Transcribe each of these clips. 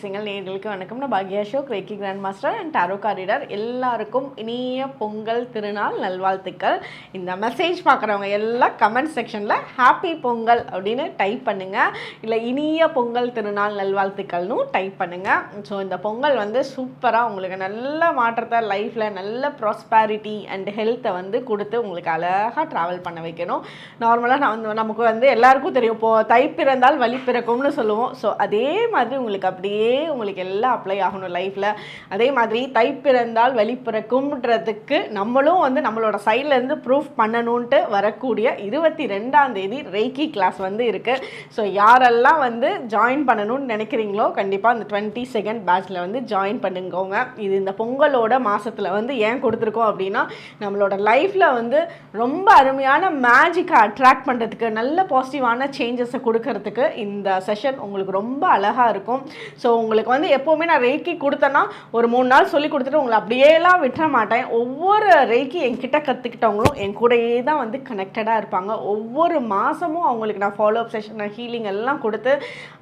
ரகசியங்கள் நேர்களுக்கு வணக்கம். நான் பாக்யா ஷோ கிரேக்கி கிராண்ட் மாஸ்டர் அண்ட் டாரோ காரிடர் எல்லாருக்கும் இனிய பொங்கல் திருநாள் நல்வாழ்த்துக்கள். இந்த மெசேஜ் பார்க்குறவங்க எல்லாம் கமெண்ட் செக்ஷனில் ஹாப்பி பொங்கல் அப்படின்னு டைப் பண்ணுங்கள் இல்லை இனிய பொங்கல் திருநாள் நல்வாழ்த்துக்கள்னு டைப் பண்ணுங்கள் ஸோ இந்த பொங்கல் வந்து சூப்பராக உங்களுக்கு நல்ல மாற்றத்தை லைஃப்பில் நல்ல ப்ராஸ்பாரிட்டி அண்ட் ஹெல்த்தை வந்து கொடுத்து உங்களுக்கு அழகாக ட்ராவல் பண்ண வைக்கணும். நார்மலாக நான் வந்து நமக்கு வந்து எல்லாருக்கும் தெரியும். இப்போ தை பிறந்தால் வழி பிறக்கும்னு சொல்லுவோம். ஸோ அதே மாதிரி உங்களுக்கு அப்படியே உங்களுக்கு எல்லாம் அப்ளை ஆகணும் லைஃப்பில் அதே மாதிரி தை பிறந்தால் வெளிப்பிறக்கும்ன்றதுக்கு நம்மளும் வந்து நம்மளோட சைட்லேருந்து ப்ரூஃப் பண்ணணுன்ட்டு வரக்கூடிய இருபத்தி ரெண்டாம் தேதி ரெய்கி கிளாஸ் வந்து இருக்குது ஸோ யாரெல்லாம் வந்து ஜாயின் பண்ணணும்னு நினைக்கிறீங்களோ கண்டிப்பாக அந்த டுவெண்ட்டி செகண்ட் பேட்ச்சில் வந்து ஜாயின் பண்ணுங்கோங்க. இது இந்த பொங்கலோட மாதத்தில் வந்து ஏன் கொடுத்துருக்கோம் அப்படின்னா நம்மளோட லைஃப்பில் வந்து ரொம்ப அருமையான மேஜிக்கை அட்ராக்ட் பண்ணுறதுக்கு நல்ல பாசிட்டிவான சேஞ்சஸை கொடுக்கறதுக்கு இந்த செஷன் உங்களுக்கு ரொம்ப அழகாக இருக்கும். ஸோ ஸோ உங்களுக்கு வந்து எப்போவுமே நான் ரெய்க்கி கொடுத்தேன்னா ஒரு மூணு நாள் சொல்லி கொடுத்துட்டு உங்களை அப்படியேலாம் விட்டுற மாட்டேன். ஒவ்வொரு ரெய்க்கி என்கிட்ட கற்றுக்கிட்டவங்களும் என் கூடயே தான் வந்து கனெக்டடாக இருப்பாங்க. ஒவ்வொரு மாதமும் அவங்களுக்கு நான் ஃபாலோ அப் செஷன் ஹீலிங் எல்லாம் கொடுத்து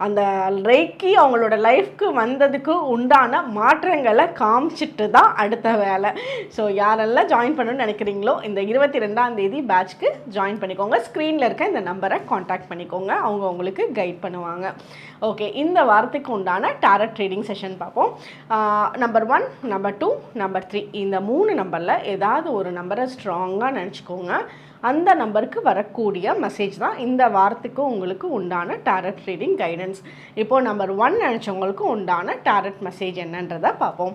அந்த ரெய்க்கி அவங்களோட லைஃப்க்கு வந்ததுக்கு உண்டான மாற்றங்களை காமிச்சிட்டு தான் அடுத்த வேலை. ஸோ யாரெல்லாம் ஜாயின் பண்ணணும்னு நினைக்கிறீங்களோ இந்த இருபத்தி ரெண்டாம் தேதி பேட்ச்க்கு ஜாயின் பண்ணிக்கோங்க. ஸ்க்ரீனில் இருக்க இந்த நம்பரை காண்டாக்ட் பண்ணிக்கோங்க. அவங்க உங்களுக்கு கைட் பண்ணுவாங்க. ஓகே இந்த வாரத்துக்கு உண்டான டேரட் ட்ரேடிங் செஷன் பார்ப்போம். Number one number two number three இந்த மூணு நம்பரில் ஏதாவது ஒரு நம்பரை ஸ்ட்ராங்காக நினச்சிக்கோங்க. அந்த நம்பருக்கு வரக்கூடிய மெசேஜ் தான் இந்த வாரத்துக்கு உங்களுக்கு உண்டான டேரட் ட்ரேடிங் கைடன்ஸ் இப்போது நம்பர் ஒன் நினச்சவங்களுக்கு உண்டான டேரட் மெசேஜ் என்னன்றதை பார்ப்போம்.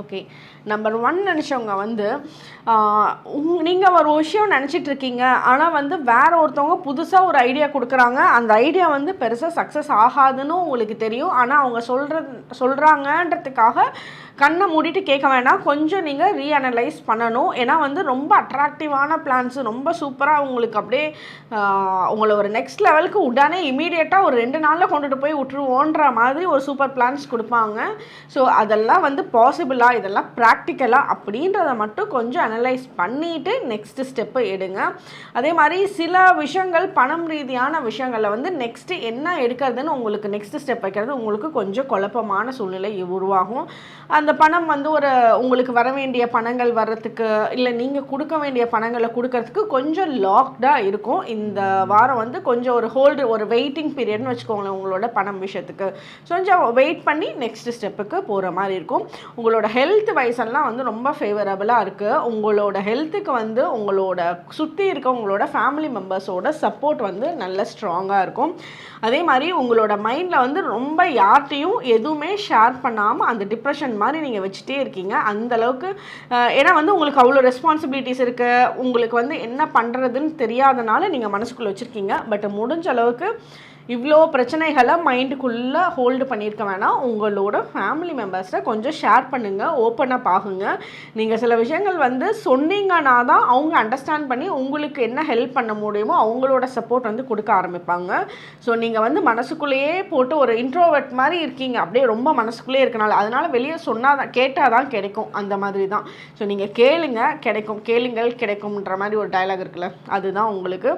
ஓகே நம்பர் ஒன் நினச்சவங்க வந்து நீங்கள் ஒரு விஷயம் நினச்சிட்டு இருக்கீங்க ஆனால் வந்து வேற ஒருத்தவங்க புதுசாக ஒரு ஐடியா கொடுக்குறாங்க அந்த ஐடியா வந்து பெருசாக சக்ஸஸ் ஆகாதுன்னு உங்களுக்கு தெரியும். ஆனால் அவங்க சொல்கிற சொல்கிறாங்கன்றதுக்காக கண்ணை மூடிட்டு கேட்க வேணாம். கொஞ்சம் நீங்கள் ரீஅனலைஸ் பண்ணணும். ஏன்னா வந்து ரொம்ப அட்ராக்டிவான பிளான்ஸு ரொம்ப சூப்பராக உங்களுக்கு அப்படியே உங்களை ஒரு நெக்ஸ்ட் லெவலுக்கு உடனே இமீடியட்டாக ஒரு ரெண்டு நாளில் கொண்டுட்டு போய் விட்டுருவோன்ற மாதிரி ஒரு சூப்பர் பிளான்ஸ் கொடுப்பாங்க. ஸோ அதெல்லாம் வந்து பாசிபிளாக இதெல்லாம் ப்ராக்டிக்கலாக அப்படின்றத மட்டும் கொஞ்சம் அனலைஸ் பண்ணிவிட்டு நெக்ஸ்ட் ஸ்டெப்பு எடுங்க. அதே மாதிரி சில விஷயங்கள் பணம் ரீதியான விஷயங்களில் வந்து நெக்ஸ்ட்டு என்ன எடுக்கிறதுன்னு உங்களுக்கு நெக்ஸ்ட் ஸ்டெப் வைக்கிறது உங்களுக்கு கொஞ்சம் குழப்பமான சூழ்நிலை உருவாகும். அந்த பணம் வந்து ஒரு உங்களுக்கு வர வேண்டிய பணங்கள் வர்றதுக்கு இல்லை நீங்கள் கொடுக்க வேண்டிய பணங்களை கொடுக்கறதுக்கு கொஞ்சம் லாக்டாக இருக்கும். இந்த வாரம் வந்து கொஞ்சம் ஒரு ஹோல்டு ஒரு வெயிட்டிங் பீரியட்னு வச்சுக்கோங்களேன் உங்களோட பணம் விஷயத்துக்கு. ஸோ கொஞ்சம் வெயிட் பண்ணி நெக்ஸ்ட் ஸ்டெப்புக்கு போகிற மாதிரி இருக்கும். உங்களோட ஹெல்த் வைஸ் எல்லாம் வந்து ரொம்ப ஃபேவரபுளாக இருக்குது உங்களோட ஹெல்த்துக்கு வந்து உங்களோட சுற்றி இருக்க உங்களோட ஃபேமிலி மெம்பர்ஸோட சப்போர்ட் வந்து நல்ல ஸ்ட்ராங்காக இருக்கும். அதே மாதிரி உங்களோட மைண்டில் வந்து ரொம்ப யார்கிட்டையும் எதுவுமே ஷேர் பண்ணாமல் அந்த டிப்ரெஷன் மாதிரி நீங்கள் வச்சுட்டே இருக்கீங்க. அந்த அளவுக்கு ஏன்னா வந்து உங்களுக்கு அவ்வளோ ரெஸ்பான்சிபிலிட்டிஸ் இருக்குது உங்களுக்கு வந்து என்ன பண்ணுறதுன்னு தெரியாதனால நீங்கள் மனசுக்குள்ளே வச்சுருக்கீங்க. பட் முடிஞ்ச அளவுக்கு இவ்வளோ பிரச்சனைகளை மைண்டுக்குள்ளே ஹோல்டு பண்ணியிருக்க வேணாம். உங்களோட ஃபேமிலி மெம்பர்ஸை கொஞ்சம் ஷேர் பண்ணுங்கள் ஓப்பனப் ஆகுங்க. நீங்கள் சில விஷயங்கள் வந்து சொன்னீங்கன்னா தான் அவங்க அண்டர்ஸ்டாண்ட் பண்ணி உங்களுக்கு என்ன ஹெல்ப் பண்ண முடியுமோ அவங்களோட சப்போர்ட் வந்து கொடுக்க ஆரம்பிப்பாங்க. ஸோ நீங்கள் வந்து மனசுக்குள்ளேயே போட்டு ஒரு இன்ட்ரோவர்ட் மாதிரி இருக்கீங்க. அப்படியே ரொம்ப மனசுக்குள்ளேயே இருக்கனால அதனால் வெளியே சொன்னால் தான் கேட்டால் தான் கிடைக்கும். அந்த மாதிரி தான். ஸோ நீங்கள் கேளுங்க கிடைக்கும். கேளுங்கள் கிடைக்கும்ன்ற மாதிரி ஒரு டயலாக் இருக்குல்ல. அதுதான் உங்களுக்கு.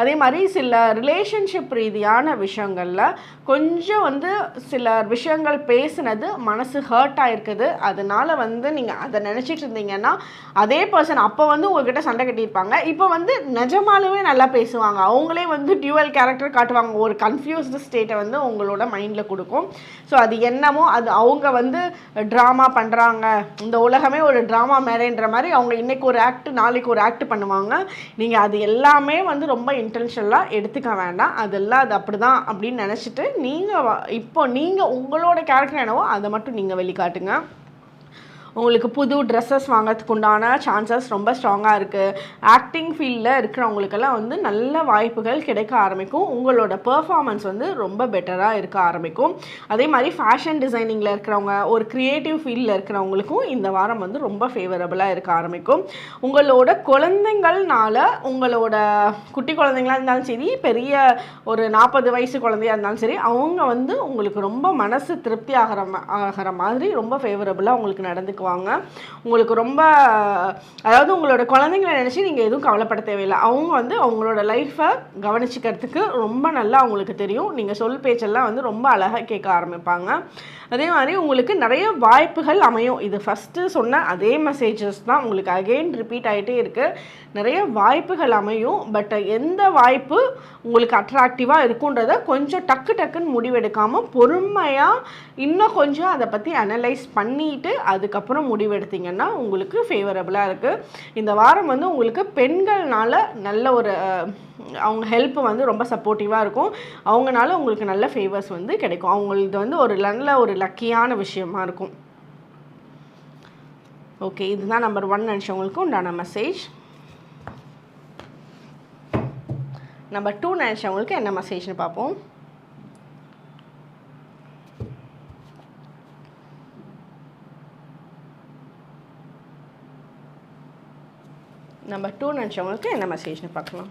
அதே மாதிரி சில ரிலேஷன்ஷிப் ரீதியான விஷயங்களில் கொஞ்சம் வந்து சில விஷயங்கள் பேசுனது மனசு ஹர்ட் ஆகிருக்குது அதனால வந்து நீங்கள் அதை நினச்சிட்டு இருந்தீங்கன்னா அதே பர்சன் அப்போ வந்து உங்ககிட்ட சண்டை கட்டியிருப்பாங்க. இப்போ வந்து நிஜமாலுமே நல்லா பேசுவாங்க. அவங்களே வந்து டியூவல் கேரக்டர் காட்டுவாங்க. ஒரு கன்ஃபியூஸ்டு ஸ்டேட்டை வந்து உங்களோட மைண்டில் கொடுக்கும். ஸோ அது என்னமோ அது அவங்க வந்து ட்ராமா பண்ணுறாங்க இந்த உலகமே ஒரு ட்ராமா மேலேன்ற மாதிரி அவங்க இன்றைக்கி ஒரு ஆக்ட் நாளைக்கு ஒரு ஆக்ட் பண்ணுவாங்க. நீங்கள் அது எல்லாமே வந்து ரொம்ப இன்டென்ஷனலாக எடுத்துக்க வேண்டாம். அதெல்லாம் அது அப்படி தான் அப்படின்னு நினச்சிட்டு நீங்கள் இப்போ நீங்கள் உங்களோட கேரக்டர் என்னவோ அதை மட்டும் நீங்கள் வெளிக்காட்டுங்க. உங்களுக்கு புது ட்ரெஸ்ஸஸ் வாங்கிறதுக்கு உண்டான சான்சஸ் ரொம்ப ஸ்ட்ராங்காக இருக்குது ஆக்டிங் ஃபீல்டில் இருக்கிறவங்களுக்கெல்லாம் வந்து நல்ல வாய்ப்புகள் கிடைக்க ஆரம்பிக்கும். உங்களோட பெர்ஃபார்மன்ஸ் வந்து ரொம்ப பெட்டராக இருக்க ஆரம்பிக்கும். அதே மாதிரி ஃபேஷன் டிசைனிங்கில் இருக்கிறவங்க ஒரு க்ரியேட்டிவ் ஃபீல்டில் இருக்கிறவங்களுக்கும் இந்த வாரம் வந்து ரொம்ப ஃபேவரபுளாக இருக்க ஆரம்பிக்கும். உங்களோட குழந்தைங்கள்னால உங்களோட குட்டி குழந்தைங்களா இருந்தாலும் சரி பெரிய ஒரு நாற்பது வயசு குழந்தையா இருந்தாலும் சரி அவங்க வந்து உங்களுக்கு ரொம்ப மனசு திருப்தி ஆகிற ஆகிற மாதிரி ரொம்ப ஃபேவரபுளாக உங்களுக்கு நடந்துக்குவாங்க உங்களுக்கு ரொம்ப அதாவது உங்களோட குழந்தைங்களை நினச்சி நீங்கள் எதுவும் கவலைப்பட தேவையில்லை. அவங்க வந்து அவங்களோட லைஃப்பை கவனிச்சிக்கிறதுக்கு ரொம்ப நல்லா அவங்களுக்கு தெரியும். நீங்கள் சொல் பேச்செல்லாம் வந்து ரொம்ப அழகாக கேட்க ஆரம்பிப்பாங்க. அதே மாதிரி உங்களுக்கு நிறைய வாய்ப்புகள் அமையும். இது ஃபஸ்ட்டு சொன்ன அதே மெசேஜஸ் தான். உங்களுக்கு அகெயின் ரிப்பீட் ஆகிட்டே இருக்குது நிறைய வாய்ப்புகள் அமையும். பட் எந்த வாய்ப்பு உங்களுக்கு அட்ராக்டிவாக இருக்குன்றத கொஞ்சம் டக்கு டக்குன்னு முடிவெடுக்காமல் பொறுமையாக இன்னும் கொஞ்சம் அதை பற்றி அனலைஸ் பண்ணிட்டு அதுக்கப்புறம் முடிவெடுத்தீங்கன்னா உங்களுக்கு ஃபேவரபுளாக இருக்குது இந்த வாரம் வந்து உங்களுக்கு பெண்கள்னால நல்ல ஒரு அவங்க ஹெல்ப் வந்து ரொம்ப சப்போர்ட்டிவாக இருக்கும். அவங்கனால உங்களுக்கு நல்ல ஃபேவர்ஸ் வந்து கிடைக்கும். அவங்களுக்கு வந்து ஒரு நல்ல ஒரு லக்கியான விஷயமா இருக்கும். ஓகே இதுதான் நம்பர் ஒன் நினச்சவங்களுக்கு உண்டான மெசேஜ் நம்பர் டூ நினச்சவங்களுக்கு என்ன மெசேஜ்னு பார்ப்போம். நம்பர் டூ நினச்சவங்களுக்கு என்ன மெசேஜ்னு பார்க்கலாம்.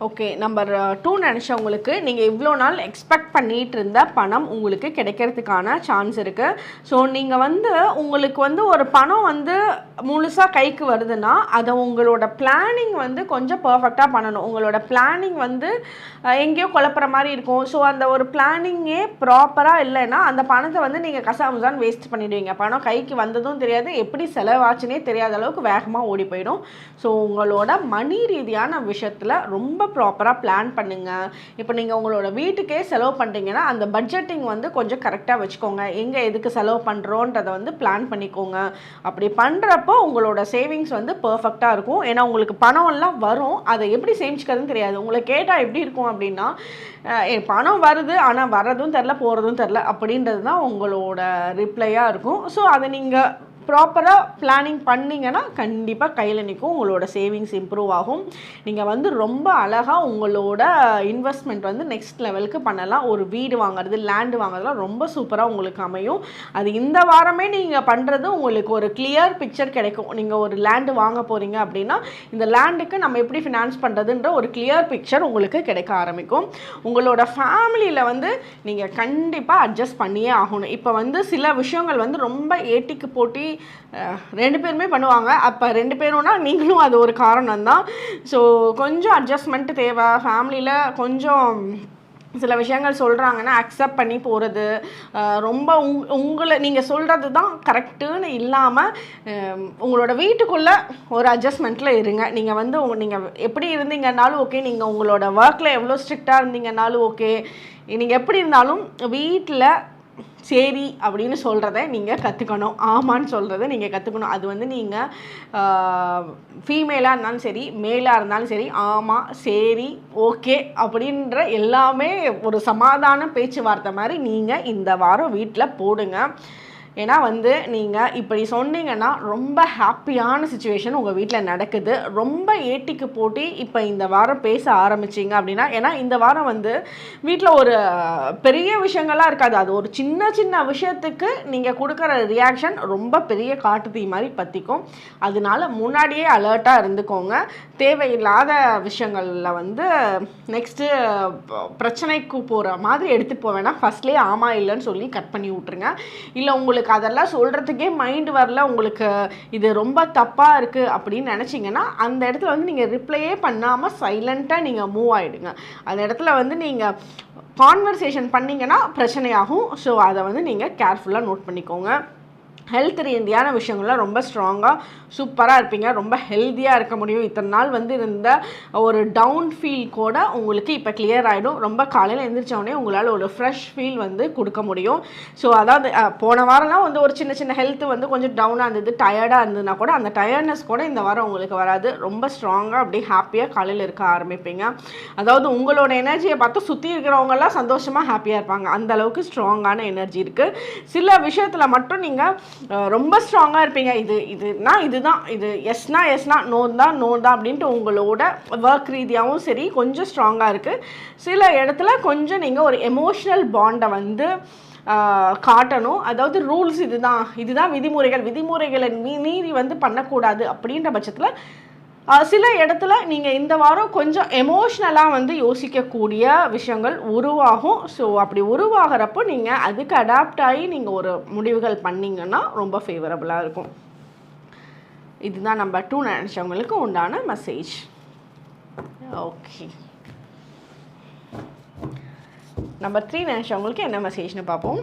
ஓகே நம்பர் டூ uh, நினச்சவங்களுக்கு நீங்கள் இவ்வளோ நாள் எக்ஸ்பெக்ட் பண்ணிகிட்டு இருந்த பணம் உங்களுக்கு கிடைக்கிறதுக்கான சான்ஸ் இருக்குது ஸோ நீங்கள் வந்து உங்களுக்கு வந்து ஒரு பணம் வந்து முழுசாக கைக்கு வருதுன்னா அதை உங்களோட பிளானிங் வந்து கொஞ்சம் பர்ஃபெக்டாக பண்ணணும். உங்களோட பிளானிங் வந்து எங்கேயோ குழப்புற மாதிரி இருக்கும். ஸோ அந்த ஒரு பிளானிங்கே ப்ராப்பராக இல்லைன்னா அந்த பணத்தை வந்து நீங்கள் கசாமுசான் வேஸ்ட் பண்ணிடுவீங்க. பணம் கைக்கு வந்ததும் தெரியாது. எப்படி செலவாச்சுனே தெரியாத அளவுக்கு வேகமாக ஓடி போயிடும். ஸோ உங்களோட மணி ரீதியான விஷயத்தில் ரொம்ப ப்ராப்பராக பிளான் பண்ணுங்கள் இப்போ நீங்கள் உங்களோட வீட்டுக்கே செலவு பண்ணுறீங்கன்னா அந்த பட்ஜெட்டிங் வந்து கொஞ்சம் கரெக்டாக வச்சுக்கோங்க. எங்கே எதுக்கு செலவு பண்ணுறோன்றதை வந்து பிளான் பண்ணிக்கோங்க. அப்படி பண்ணுற பண்ணுறப்போ உங்களோட சேவிங்ஸ் வந்து பர்ஃபெக்டாக இருக்கும். ஏன்னா உங்களுக்கு பணம் எல்லாம் வரும். அதை எப்படி சேமிச்சுக்கிறதுன்னு தெரியாது. உங்களை கேட்டால் எப்படி இருக்கும் அப்படின்னா பணம் வருது ஆனால் வர்றதும் தெரில போகிறதும் தெரில அப்படின்றது தான் உங்களோட ரிப்ளையாக இருக்கும். ஸோ அதை நீங்கள் ப்ராப்பராக பிளானிங் பண்ணிங்கன்னா கண்டிப்பாக கையில் நிற்கும் உங்களோட சேவிங்ஸ் இம்ப்ரூவ் ஆகும். நீங்கள் வந்து ரொம்ப அழகாக உங்களோட இன்வெஸ்ட்மெண்ட் வந்து நெக்ஸ்ட் லெவலுக்கு பண்ணலாம். ஒரு வீடு வாங்குறது லேண்டு வாங்குறதுலாம் ரொம்ப சூப்பராக உங்களுக்கு அமையும். அது இந்த வாரமே நீங்கள் பண்ணுறது உங்களுக்கு ஒரு கிளியர் பிக்சர் கிடைக்கும். நீங்கள் ஒரு லேண்டு வாங்க போகிறீங்க அப்படின்னா இந்த லேண்டுக்கு நம்ம எப்படி ஃபினான்ஸ் பண்ணுறதுன்ற ஒரு கிளியர் பிக்சர் உங்களுக்கு கிடைக்க ஆரம்பிக்கும். உங்களோட ஃபேமிலியில் வந்து நீங்கள் கண்டிப்பாக அட்ஜஸ்ட் பண்ணியே ஆகணும். இப்போ வந்து சில விஷயங்கள் வந்து ரொம்ப ஏட்டிக்கு போட்டி ரெண்டு பேருமே பண்ணுவாங்க. அப்போ ரெண்டு பேரும்னா நீங்களும் அது ஒரு காரணம் தான் ஸோ கொஞ்சம் அட்ஜஸ்ட்மெண்ட் தேவை. ஃபேமிலியில் கொஞ்சம் சில விஷயங்கள் சொல்கிறாங்கன்னா அக்செப்ட் பண்ணி போகிறது ரொம்ப உங் உங்களை நீங்கள் சொல்கிறது தான் கரெக்டுன்னு இல்லாமல் உங்களோட வீட்டுக்குள்ளே ஒரு அட்ஜஸ்ட்மெண்ட்டில் இருங்க. நீங்கள் வந்து உங்க நீங்கள் எப்படி இருந்தீங்கன்னாலும் ஓகே நீங்கள் உங்களோட ஒர்க்கில் எவ்வளோ ஸ்ட்ரிக்டாக இருந்தீங்கன்னாலும் ஓகே நீங்கள் எப்படி இருந்தாலும் வீட்டில் சரி அப்படின்னு சொல்கிறத நீங்கள் கற்றுக்கணும் ஆமான்னு சொல்கிறத நீங்கள் கற்றுக்கணும் அது வந்து நீங்கள் ஃபீமேலாக இருந்தாலும் சரி மேலாக இருந்தாலும் சரி ஆமாம் சரி ஓகே அப்படின்ற எல்லாமே ஒரு சமாதான பேச்சுவார்த்தை மாதிரி நீங்கள் இந்த வாரம் வீட்டில் போடுங்க. ஏன்னா வந்து நீங்கள் இப்படி சொன்னீங்கன்னா ரொம்ப ஹாப்பியான சுச்சுவேஷன் உங்கள் வீட்டில் நடக்குது. ரொம்ப ஏட்டிக்கு போட்டி இப்போ இந்த வாரம் பேச ஆரம்பிச்சிங்க அப்படின்னா ஏன்னா இந்த வாரம் வந்து வீட்டில் ஒரு பெரிய விஷயங்கள்லாம் இருக்காது. அது ஒரு சின்ன சின்ன விஷயத்துக்கு நீங்கள் கொடுக்குற ரியாக்ஷன் ரொம்ப பெரிய காட்டு தீ மாதிரி பற்றிக்கும் அதனால முன்னாடியே அலர்ட்டாக இருந்துக்கோங்க. தேவையில்லாத விஷயங்களில் வந்து நெக்ஸ்ட்டு பிரச்சனைக்கு போகிற மாதிரி எடுத்துகிட்டு போவேன்னா ஃபஸ்ட்லேயே ஆமாம் இல்லைன்னு சொல்லி கட் பண்ணி விட்ருங்க இல்லை உங்களுக்கு அதெல்லாம் சொல்கிறதுக்கே மைண்ட் வரல உங்களுக்கு இது ரொம்ப தப்பாக இருக்குது அப்படின்னு நினச்சிங்கன்னா அந்த இடத்துல வந்து நீங்கள் ரிப்ளையே பண்ணாமல் சைலண்ட்டாக நீங்கள் மூவ் ஆகிடுங்க அந்த இடத்துல வந்து நீங்கள் கான்வர்சேஷன் பண்ணிங்கன்னா பிரச்சனையாகும். ஸோ அதை வந்து நீங்கள் கேர்ஃபுல்லாக நோட் பண்ணிக்கோங்க. ஹெல்த் ரீதியான விஷயங்கள்லாம் ரொம்ப ஸ்ட்ராங்காக சூப்பராக இருப்பீங்க. ரொம்ப ஹெல்த்தியாக இருக்க முடியும். இத்தனை நாள் வந்து இருந்த ஒரு டவுன் ஃபீல் கூட உங்களுக்கு இப்போ கிளியர் ஆகிடும் ரொம்ப காலையில் எந்திரிச்ச உங்களால் ஒரு ஃப்ரெஷ் ஃபீல் வந்து கொடுக்க முடியும். ஸோ அதாவது போன வாரம்லாம் வந்து ஒரு சின்ன சின்ன ஹெல்த் வந்து கொஞ்சம் டவுனாக இருந்தது. டயர்டாக இருந்ததுன்னா கூட அந்த டயர்ட்னஸ் கூட இந்த வாரம் உங்களுக்கு வராது. ரொம்ப ஸ்ட்ராங்காக அப்படியே ஹாப்பியாக காலையில் இருக்க ஆரம்பிப்பீங்க. அதாவது உங்களோட எனர்ஜியை பார்த்து சுற்றி இருக்கிறவங்கெல்லாம் சந்தோஷமாக ஹாப்பியாக இருப்பாங்க. அந்த அளவுக்கு ஸ்ட்ராங்கான எனர்ஜி இருக்குது சில விஷயத்தில் மட்டும் நீங்கள் ரொம்ப ஸ்ட்ராங்காக இருப்பீங்க. இது இதுனா இதுதான். இது எஸ்னா எஸ்னா நோ தான் நோ தான் அப்படின்ட்டு உங்களோட ஒர்க் ரீதியாகவும் சரி கொஞ்சம் ஸ்ட்ராங்காக இருக்குது சில இடத்துல கொஞ்சம் நீங்கள் ஒரு எமோஷ்னல் பாண்டை வந்து காட்டணும். அதாவது ரூல்ஸ் இதுதான். இதுதான் விதிமுறைகள். விதிமுறைகளை மீறி வந்து பண்ணக்கூடாது அப்படின்ற பட்சத்தில் சில இடத்துல நீங்கள் இந்த வாரம் கொஞ்சம் எமோஷ்னலாக வந்து யோசிக்கக்கூடிய விஷயங்கள் உருவாகும். ஸோ அப்படி உருவாகிறப்போ நீங்கள் அதுக்கு அடாப்ட் ஆகி நீங்கள் ஒரு முடிவுகள் பண்ணிங்கன்னா ரொம்ப ஃபேவரபுளாக இருக்கும். இதுதான் நம்பர் டூ நினச்சவங்களுக்கு உண்டான மெசேஜ் ஓகே நம்பர் த்ரீ நினச்சவங்களுக்கு என்ன மெசேஜ்னு பார்ப்போம்.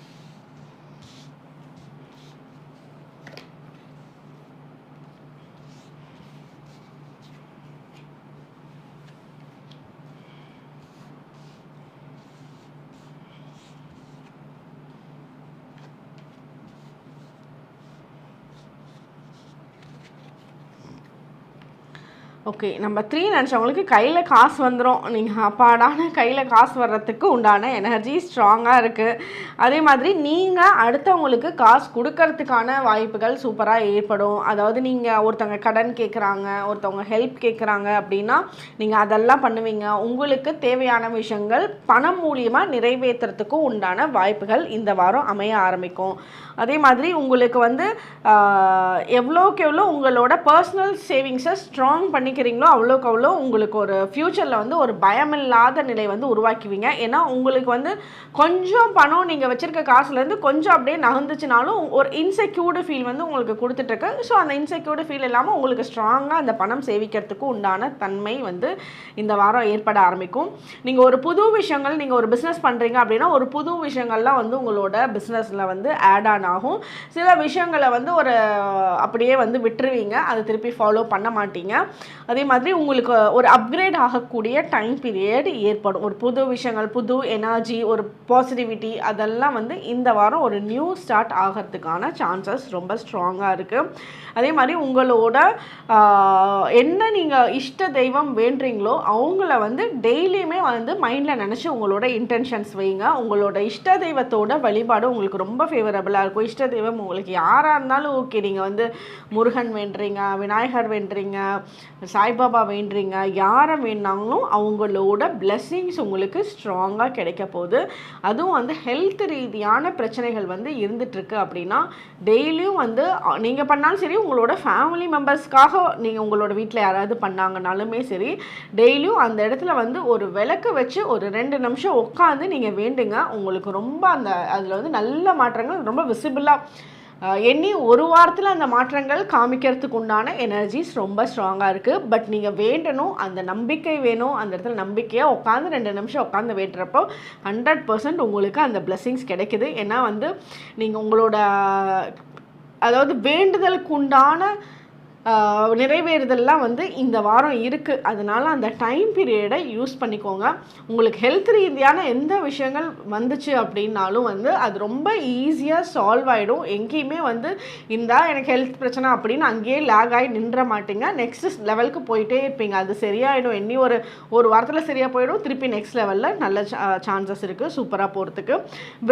ஓகே நம்ம த்ரீ நினச்சவங்களுக்கு கையில் காசு வந்துடும் நீங்கள் அப்பாடான கையில் காசு வர்றதுக்கு உண்டான எனர்ஜி ஸ்ட்ராங்காக இருக்குது அதே மாதிரி நீங்கள் அடுத்தவங்களுக்கு காசு கொடுக்கறதுக்கான வாய்ப்புகள் சூப்பராக ஏற்படும். அதாவது நீங்கள் ஒருத்தவங்க கடன் கேட்குறாங்க ஒருத்தவங்க ஹெல்ப் கேட்குறாங்க அப்படின்னா நீங்கள் அதெல்லாம் பண்ணுவீங்க. உங்களுக்கு தேவையான விஷயங்கள் பணம் மூலியமாக நிறைவேற்றுறதுக்கும் உண்டான வாய்ப்புகள் இந்த வாரம் அமைய ஆரம்பிக்கும். அதே மாதிரி உங்களுக்கு வந்து எவ்வளோக்கு எவ்வளோ உங்களோட பர்சனல் சேவிங்ஸை ஸ்ட்ராங் பண்ணி பண்ணிக்கிறீங்களோ அவ்வளோக்கு அவ்வளோ உங்களுக்கு ஒரு ஃப்யூச்சரில் வந்து ஒரு பயமில்லாத நிலை வந்து உருவாக்குவீங்க. ஏன்னா உங்களுக்கு வந்து கொஞ்சம் பணம் நீங்கள் வச்சுருக்க காசுலேருந்து கொஞ்சம் அப்படியே நகர்ந்துச்சுனாலும் ஒரு இன்செக்யூர்டு ஃபீல் வந்து உங்களுக்கு கொடுத்துட்ருக்கு. ஸோ அந்த இன்செக்யூர்டு ஃபீல் இல்லாமல் உங்களுக்கு ஸ்ட்ராங்காக அந்த பணம் சேவிக்கிறதுக்கு உண்டான தன்மை வந்து இந்த வாரம் ஏற்பட ஆரம்பிக்கும். நீங்கள் ஒரு புது விஷயங்கள் நீங்கள் ஒரு பிஸ்னஸ் பண்ணுறீங்க அப்படின்னா ஒரு புது விஷயங்கள்லாம் வந்து உங்களோட பிஸ்னஸில் வந்து ஆட் ஆன் ஆகும். சில விஷயங்களை வந்து ஒரு அப்படியே வந்து விட்டுருவீங்க. அதை திருப்பி ஃபாலோ பண்ண மாட்டீங்க. அதே மாதிரி உங்களுக்கு ஒரு அப்கிரேட் ஆகக்கூடிய டைம் பீரியட் ஏற்படும். ஒரு புது விஷயங்கள் புது எனர்ஜி ஒரு பாசிட்டிவிட்டி அதெல்லாம் வந்து இந்த வாரம் ஒரு நியூ ஸ்டார்ட் ஆகிறதுக்கான சான்சஸ் ரொம்ப ஸ்ட்ராங்காக இருக்குது அதே மாதிரி உங்களோட என்ன நீங்கள் இஷ்ட தெய்வம் வேண்டுறீங்களோ அவங்கள வந்து டெய்லியுமே வந்து மைண்டில் நினச்சி உங்களோட இன்டென்ஷன்ஸ் வைங்க. உங்களோட இஷ்ட தெய்வத்தோட வழிபாடு உங்களுக்கு ரொம்ப ஃபேவரபுளாக இருக்கும். இஷ்ட தெய்வம் உங்களுக்கு யாராக இருந்தாலும் ஓகே நீங்கள் வந்து முருகன் வேண்டுறீங்க விநாயகர் வேண்டுறீங்க சாய்பாபா வேண்டுறீங்க யாரை வேணாங்களும் அவங்களோட பிளெஸ்ஸிங்ஸ் உங்களுக்கு ஸ்ட்ராங்காக கிடைக்க போகுது. அதுவும் வந்து ஹெல்த் ரீதியான பிரச்சனைகள் வந்து இருந்துகிட்ருக்கு அப்படின்னா டெய்லியும் வந்து நீங்கள் பண்ணாலும் சரி உங்களோட ஃபேமிலி மெம்பர்ஸ்க்காக நீங்கள் உங்களோட வீட்டில் யாராவது பண்ணாங்கனாலுமே சரி டெய்லியும் அந்த இடத்துல வந்து ஒரு விளக்கு வச்சு ஒரு ரெண்டு நிமிஷம் உட்காந்து நீங்கள் வேண்டுங்க. உங்களுக்கு ரொம்ப அந்த அதில் வந்து நல்ல மாற்றங்கள் ரொம்ப விசிபிளாக எண்ணி ஒரு வாரத்தில் அந்த மாற்றங்கள் காமிக்கிறதுக்கு உண்டான எனர்ஜிஸ் ரொம்ப ஸ்ட்ராங்காக இருக்குது பட் நீங்கள் வேண்டணும் அந்த நம்பிக்கை வேணும். அந்த இடத்துல நம்பிக்கையாக உட்காந்து ரெண்டு நிமிஷம் உட்காந்து வேட்டுறப்போ ஹண்ட்ரட் பர்சன்ட் உங்களுக்கு அந்த பிளெஸ்ஸிங்ஸ் கிடைக்குது. ஏன்னா வந்து நீங்கள் உங்களோட அதாவது வேண்டுதலுக்கு உண்டான நிறைவேறுதல்லாம் வந்து இந்த வாரம் இருக்குது அதனால் அந்த டைம் பீரியடை யூஸ் பண்ணிக்கோங்க. உங்களுக்கு ஹெல்த் ரீதியான எந்த விஷயங்கள் வந்துச்சு அப்படின்னாலும் வந்து அது ரொம்ப ஈஸியாக சால்வ் ஆகிடும் எங்கேயுமே வந்து இந்தா எனக்கு ஹெல்த் பிரச்சனை அப்படின்னு அங்கேயே லேக் ஆகி நின்ற மாட்டீங்க. நெக்ஸ்ட் லெவலுக்கு போயிட்டே இருப்பீங்க. அது சரியாயிடும். இனி ஒரு ஒரு வாரத்தில் சரியாக போயிடும். திருப்பி நெக்ஸ்ட் லெவலில் நல்ல சான்சஸ் இருக்குது சூப்பராக போகிறதுக்கு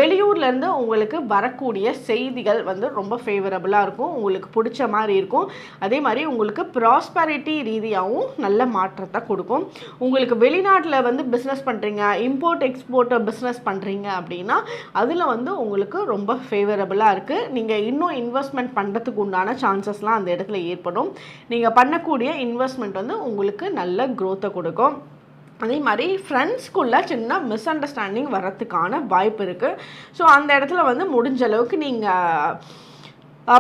வெளியூர்லேருந்து உங்களுக்கு வரக்கூடிய செய்திகள் வந்து ரொம்ப ஃபேவரபுளாக இருக்கும். உங்களுக்கு பிடிச்ச மாதிரி இருக்கும். அதே அதே மாதிரி உங்களுக்கு ப்ராஸ்பரிட்டி ரீதியாகவும் நல்ல மாற்றத்தை கொடுக்கும். உங்களுக்கு வெளிநாட்டில் வந்து பிஸ்னஸ் பண்ணுறீங்க இம்போர்ட் எக்ஸ்போர்ட் பிஸ்னஸ் பண்ணுறீங்க அப்படின்னா அதில் வந்து உங்களுக்கு ரொம்ப ஃபேவரபுளாக இருக்குது நீங்கள் இன்னும் இன்வெஸ்ட்மெண்ட் பண்ணுறதுக்கு உண்டான சான்சஸ்லாம் அந்த இடத்துல ஏற்படும். நீங்கள் பண்ணக்கூடிய இன்வெஸ்ட்மெண்ட் வந்து உங்களுக்கு நல்ல க்ரோத்தை கொடுக்கும். அதே மாதிரி ஃப்ரெண்ட்ஸ்குள்ளே சின்ன மிஸ் அண்டர்ஸ்டாண்டிங் வர்றதுக்கான வாய்ப்பு இருக்குது ஸோ அந்த இடத்துல வந்து முடிஞ்ச அளவுக்கு நீங்கள்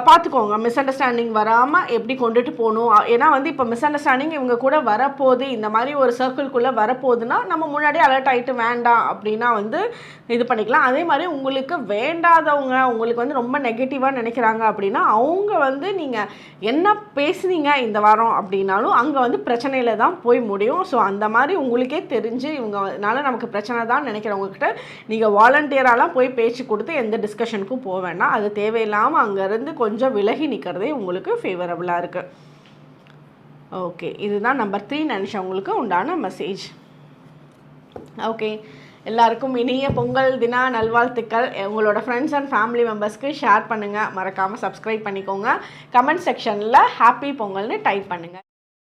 பார்த்துக்கோங்க மிஸ் அண்டர்ஸ்டாண்டிங் வராமல் எப்படி கொண்டுட்டு போகணும்? ஏன்னா வந்து இப்போ மிஸ் அண்டர்ஸ்டாண்டிங் இவங்க கூட வரப்போகுது இந்த மாதிரி ஒரு சர்க்கிள்குள்ளே வரப்போகுதுன்னா நம்ம முன்னாடியே அலர்ட் ஆகிட்டு வேண்டாம் அப்படின்னா வந்து இது பண்ணிக்கலாம். அதே மாதிரி உங்களுக்கு வேண்டாதவங்க உங்களுக்கு வந்து ரொம்ப நெகட்டிவாக நினைக்கிறாங்க அப்படின்னா அவங்க வந்து நீங்கள் என்ன பேசுனீங்க இந்த வாரம் அப்படின்னாலும் அங்கே வந்து பிரச்சனையில் தான் போய் முடியும். ஸோ அந்த மாதிரி உங்களுக்கே தெரிஞ்சு இவங்கனால நமக்கு பிரச்சனை தான் நினைக்கிறவங்கக்கிட்ட நீங்கள் வாலண்டியராலாம் போய் பேச்சு கொடுத்து எந்த டிஸ்கஷனுக்கும் போக வேண்டாம். அது தேவையில்லாமல் அங்கேருந்து கொஞ்சம் விலகி நிற்கிறதே உங்களுக்கு ஃபேவரபுளாக இருக்குது ஓகே இதுதான் நம்பர் த்ரீ நினச்சவங்களுக்கு உண்டான மெசேஜ் ஓகே எல்லாருக்கும் இனிய பொங்கல் தினா நல்வாழ்த்துக்கள். உங்களோட ஃப்ரெண்ட்ஸ் அண்ட் ஃபேமிலி மெம்பர்ஸ்க்கு ஷேர் பண்ணுங்கள் மறக்காமல் சப்ஸ்கிரைப் பண்ணிக்கோங்க. கமெண்ட் செக்ஷனில் ஹாப்பி பொங்கல்னு டைப் பண்ணுங்கள்